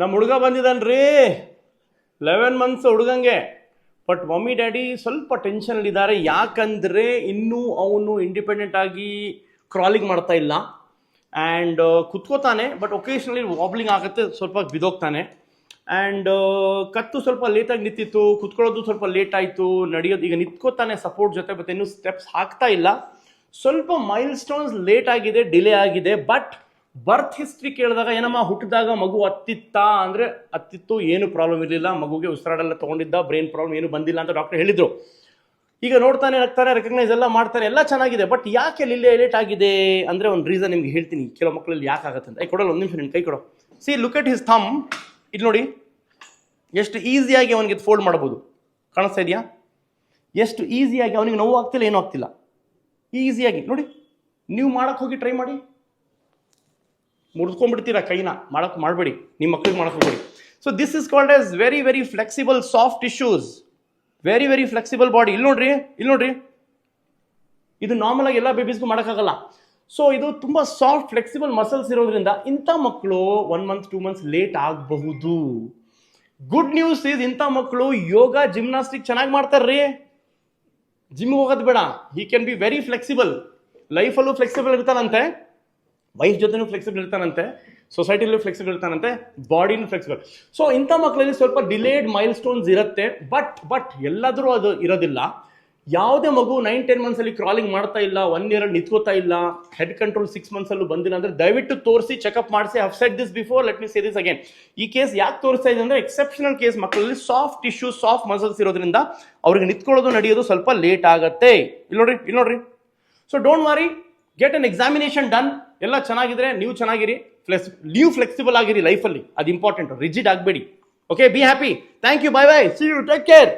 ನಮ್ಮ ಹುಡುಗ ಬಂದಿದ್ದಾನೆ ರೀ ಲೆವೆನ್ ಮಂತ್ಸ್ ಹುಡುಗಂಗೆ. ಬಟ್ ಮಮ್ಮಿ ಡ್ಯಾಡಿ ಸ್ವಲ್ಪ ಟೆನ್ಷನಲ್ಲಿದ್ದಾರೆ ಯಾಕಂದರೆ ಇನ್ನೂ ಅವನು ಇಂಡಿಪೆಂಡೆಂಟ್ ಆಗಿ ಕ್ರಾಲಿಂಗ್ ಮಾಡ್ತಾ ಇಲ್ಲ. ಆ್ಯಂಡ್ ಕುತ್ಕೋತಾನೆ ಬಟ್ ಒಕೇಶ್ನಲಿ ವಾಬ್ಲಿಂಗ್ ಆಗುತ್ತೆ, ಸ್ವಲ್ಪ ಬಿದೋಗ್ತಾನೆ ಆ್ಯಂಡ್ ಕತ್ತು ಸ್ವಲ್ಪ ಲೇಟಾಗಿ ನಿಂತಿತ್ತು, ಕುತ್ಕೊಳ್ಳೋದು ಸ್ವಲ್ಪ ಲೇಟ್ ಆಯಿತು, ನಡೆಯೋದು, ಈಗ ನಿಂತ್ಕೋತಾನೆ ಸಪೋರ್ಟ್ ಜೊತೆ ಮತ್ತೆ ಇನ್ನೂ ಸ್ಟೆಪ್ಸ್ ಹಾಕ್ತಾ ಇಲ್ಲ. ಸ್ವಲ್ಪ ಮೈಲ್ ಸ್ಟೋನ್ಸ್ ಲೇಟ್ ಆಗಿದೆ ಡಿಲೇ ಆಗಿದೆ ಬಟ್ ಬರ್ತ್ ಹಿಸ್ಟ್ರಿ ಕೇಳಿದಾಗ ಏನಮ್ಮ, ಹುಟ್ಟಿದಾಗ ಮಗು ಅತ್ತಿತ್ತ ಅಂದರೆ ಅತ್ತಿತ್ತು, ಏನು ಪ್ರಾಬ್ಲಮ್ ಇರಲಿಲ್ಲ, ಮಗುಗೆ ಉಸಿರಾಡೆಲ್ಲ ತೊಗೊಂಡಿದ್ದ ಬ್ರೈನ್ ಪ್ರಾಬ್ಲಮ್ ಏನು ಬಂದಿಲ್ಲ ಅಂತ ಡಾಕ್ಟರ್ ಹೇಳಿದರು. ಈಗ ನೋಡ್ತಾನೆ ಹಾಕ್ತಾರೆ ರೆಕಗ್ನೈಸ್ ಎಲ್ಲ ಮಾಡ್ತಾರೆ ಎಲ್ಲ ಚೆನ್ನಾಗಿದೆ ಬಟ್ ಯಾಕೆ ಲಿಲ್ಲೆ ಲೇಟ್ ಆಗಿದೆ ಅಂದರೆ ಒಂದು ರೀಸನ್ ನಿಮ್ಗೆ ಹೇಳ್ತೀನಿ, ಕೆಲವು ಮಕ್ಕಳಲ್ಲಿ ಯಾಕೆ ಆಗುತ್ತೆ ಅಂತ ಐ ಕೊಡಲ್ಲ, ಒಂದು ನಿಮಿಷ ನಿನ್ನ ಕೈ ಕೊಡೋ. See look at his thumb ಇಲ್ಲಿ ನೋಡಿ. ಎಷ್ಟು ಈಸಿಯಾಗಿ ಅವನಿಗೆ ಫೋಲ್ಡ್ ಮಾಡ್ಬೋದು. ಕಾಣಿಸ್ತಾ ಇದೆಯಾ? ಎಷ್ಟು ಈಸಿಯಾಗಿ ಅವನಿಗೆ ನೋವು ಆಗ್ತಿಲ್ಲ, ಏನೂ ಆಗ್ತಿಲ್ಲ. ಈಸಿಯಾಗಿ ನೋಡಿ, ನೀವು ಮಾಡೋಕ್ಕೆ ಹೋಗಿ ಟ್ರೈ ಮಾಡಿ. ಮುರಿದ್ಕೊಂಡ್ಬಿಡ್ತೀರಾ ಕೈನ? ಮಾಡಕ್ಕೆ ಮಾಡಬೇಡಿ. ನಿಮ್ಮ ಮಕ್ಳಿಗೆ ಮಾಡಕ್ಕೆ so this is called as very very flexible soft tissues very very flexible body ಇಲ್ಲಿ ನೋಡ್ರಿ ಇಲ್ಲಿ ನೋಡ್ರಿ. ಇದು ನಾರ್ಮಲ್ ಆಗಿ ಎಲ್ಲ ಬೇಬೀಸ್ಗೂ ಮಾಡೋಕ್ಕಾಗಲ್ಲ. ಸೊ ಇದು ತುಂಬ ಸಾಫ್ಟ್ ಫ್ಲೆಕ್ಸಿಬಲ್ ಮಸಲ್ಸ್ ಇರೋದ್ರಿಂದ ಇಂಥ ಮಕ್ಕಳು one month two months late ಆಗಬಹುದು. ಗುಡ್ ನ್ಯೂಸ್ ಇಸ್ ಇಂಥ ಮಕ್ಕಳು ಯೋಗ ಜಿಮ್ನಾಸ್ಟಿಕ್ ಚೆನ್ನಾಗಿ ಮಾಡ್ತಾರ್ರಿ. ಜಿಮ್ಗೆ ಹೋಗೋದು ಬೇಡ. He can be very flexible ಲೈಫಲ್ಲೂ flexible ಇರ್ತಾನಂತೆ. ವೈಫ್ ಜೊತೆನೂ ಫ್ಲೆಕ್ಸಿಬಲ್ ಇರ್ತಾನಂತೆ ಸೊಸೈಟಿಲೂ ಫ್ಲೆಕ್ಸಿಬಲ್ ಇರ್ತಾನಂತೆ ಬಾಡಿನೂ ಫ್ಲೆಕ್ಸಿಬಲ್ ಸೊ ಇಂಥ ಮಕ್ಕಳಲ್ಲಿ ಸ್ವಲ್ಪ ಡಿಲೇಡ್ ಮೈಲ್ ಸ್ಟೋನ್ಸ್ ಇರುತ್ತೆ ಬಟ್ ಬಟ್ ಎಲ್ಲಾದರೂ ಅದು ಇರೋದಿಲ್ಲ. ಯಾವುದೇ ಮಗು ನೈನ್ ಟೆನ್ ಮಂತ್ಸಲ್ಲಿ ಕ್ರಾಲಿಂಗ್ ಮಾಡ್ತಾ ಇಲ್ಲ ಒನ್ ಇಯರಲ್ಲಿ ನಿಂತ್ಕೋತಾ ಇಲ್ಲ ಹೆಡ್ ಕಂಟ್ರೋಲ್ ಸಿಕ್ಸ್ ಮಂತ್ಸಲ್ಲೂ ಬಂದಿಲ್ಲ ಅಂದರೆ ದಯವಿಟ್ಟು ತೋರಿಸಿ ಚೆಕಪ್ ಮಾಡಿಸಿ have said this before let me say this again ಈ ಕೇಸ್ ಯಾಕೆ ತೋರಿಸ್ತಾ ಇದೆ ಅಂದರೆ ಎಕ್ಸೆಪ್ಷನಲ್ ಕೇಸ್ ಮಕ್ಕಳಲ್ಲಿ ಸಾಫ್ಟ್ ಟಿಶ್ಯೂ ಸಾಫ್ಟ್ ಮಸಲ್ಸ್ ಇರೋದ್ರಿಂದ ಅವ್ರಿಗೆ ನಿಂತ್ಕೊಳ್ಳೋದು ನಡೆಯೋದು ಸ್ವಲ್ಪ ಲೇಟ್ ಆಗುತ್ತೆ. ಇಲ್ಲ ನೋಡ್ರಿ, ಇಲ್ಲಿ ನೋಡ್ರಿ. So don't worry get an examination done ಎಲ್ಲ ಚೆನ್ನಾಗಿದ್ರೆ ನೀವು ಚೆನ್ನಾಗಿರಿ. ಫ್ಲೆಕ್ಸ್ ನೀವು ಫ್ಲೆಕ್ಸಿಬಲ್ ಆಗಿರಿ ಲೈಫಲ್ಲಿ ಅದು ಇಂಪಾರ್ಟೆಂಟ್ ರಿಜಿಡ್ ಆಗಬೇಡಿ. Okay be happy thank you bye bye see you take care